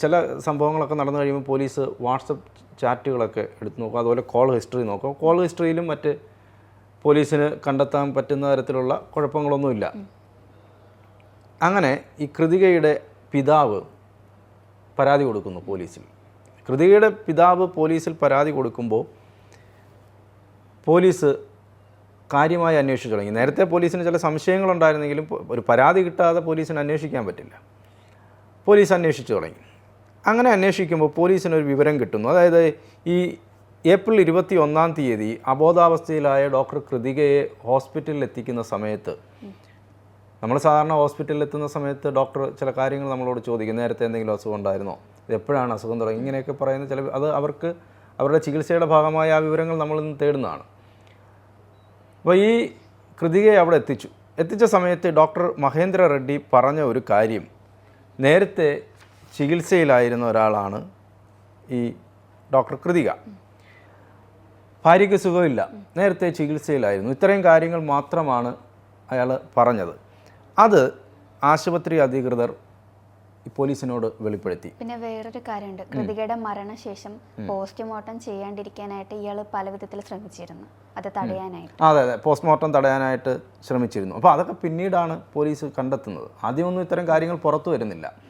ചില സംഭവങ്ങളൊക്കെ നടന്നു കഴിയുമ്പോൾ പോലീസ് വാട്സപ്പ് ചാറ്റുകളൊക്കെ എടുത്ത് നോക്കും അതുപോലെ കോൾ ഹിസ്റ്ററി നോക്കും. കോൾ ഹിസ്റ്ററിയിലും മറ്റ് പോലീസിന് കണ്ടെത്താൻ പറ്റുന്ന തരത്തിലുള്ള കുഴപ്പങ്ങളൊന്നുമില്ല. അങ്ങനെ ഈ കൃതികയുടെ പിതാവ് പരാതി കൊടുക്കുന്നു പോലീസിൽ. കൃതികയുടെ പിതാവ് പോലീസിൽ പരാതി കൊടുക്കുമ്പോൾ പോലീസ് കാര്യമായി അന്വേഷിച്ചു തുടങ്ങി. നേരത്തെ പോലീസിന് ചില സംശയങ്ങളുണ്ടായിരുന്നെങ്കിലും ഒരു പരാതി കിട്ടാതെ പോലീസിന് അന്വേഷിക്കാൻ പറ്റില്ല. പോലീസ് അന്വേഷിച്ചു തുടങ്ങി. അങ്ങനെ അന്വേഷിക്കുമ്പോൾ പോലീസിന് ഒരു വിവരം കിട്ടുന്നു. അതായത് ഈ ഏപ്രിൽ ഇരുപത്തി ഒന്നാം തീയതി അബോധാവസ്ഥയിലായ ഡോക്ടർ കൃതികയെ ഹോസ്പിറ്റലിൽ എത്തിക്കുന്ന സമയത്ത് നമ്മൾ സാധാരണ ഹോസ്പിറ്റലിൽ എത്തുന്ന സമയത്ത് ഡോക്ടർ ചില കാര്യങ്ങൾ നമ്മളോട് ചോദിക്കും. നേരത്തെ എന്തെങ്കിലും അസുഖം ഉണ്ടായിരുന്നോ? ഇത് എപ്പോഴാണ് അസുഖം തുടങ്ങി? ഇങ്ങനെയൊക്കെ പറയുന്ന ചില അത് അവർക്ക് അവരുടെ ചികിത്സയുടെ ഭാഗമായ ആ വിവരങ്ങൾ നമ്മൾ ഇന്ന് തേടുന്നതാണ്. അപ്പോൾ ഈ കൃതികയെ അവിടെ എത്തിച്ചു. എത്തിച്ച സമയത്ത് ഡോക്ടർ മഹേന്ദ്ര റെഡ്ഡി പറഞ്ഞ ഒരു കാര്യം നേരത്തെ ചികിത്സയിലായിരുന്ന ഒരാളാണ് ഈ ഡോക്ടർ കൃതിക. ഭാര്യയ്ക്ക് സുഖമില്ല. നേരത്തെ ചികിത്സയിലായിരുന്നു. ഇത്രയും കാര്യങ്ങൾ മാത്രമാണ് അയാൾ പറഞ്ഞത്. അത് ആശുപത്രി അധികൃതർ പോലീസിനോട് വെളിപ്പെടുത്തി. പിന്നെ വേറൊരു കാര്യമുണ്ട്. കൃതികയുടെ മരണശേഷം പോസ്റ്റ്മോർട്ടം ചെയ്യാണ്ടിരിക്കാനായിട്ട് ഇയാൾ പല വിധത്തിൽ ശ്രമിച്ചിരുന്നു. അത് തടയാനായിട്ട്. അതെ അതെ. പോസ്റ്റ്മോർട്ടം തടയാനായിട്ട് ശ്രമിച്ചിരുന്നു. അപ്പോൾ അതൊക്കെ പിന്നീടാണ് പോലീസ് കണ്ടെത്തുന്നത്. ആദ്യമൊന്നും ഇത്തരം കാര്യങ്ങൾ പുറത്തു വരുന്നില്ല.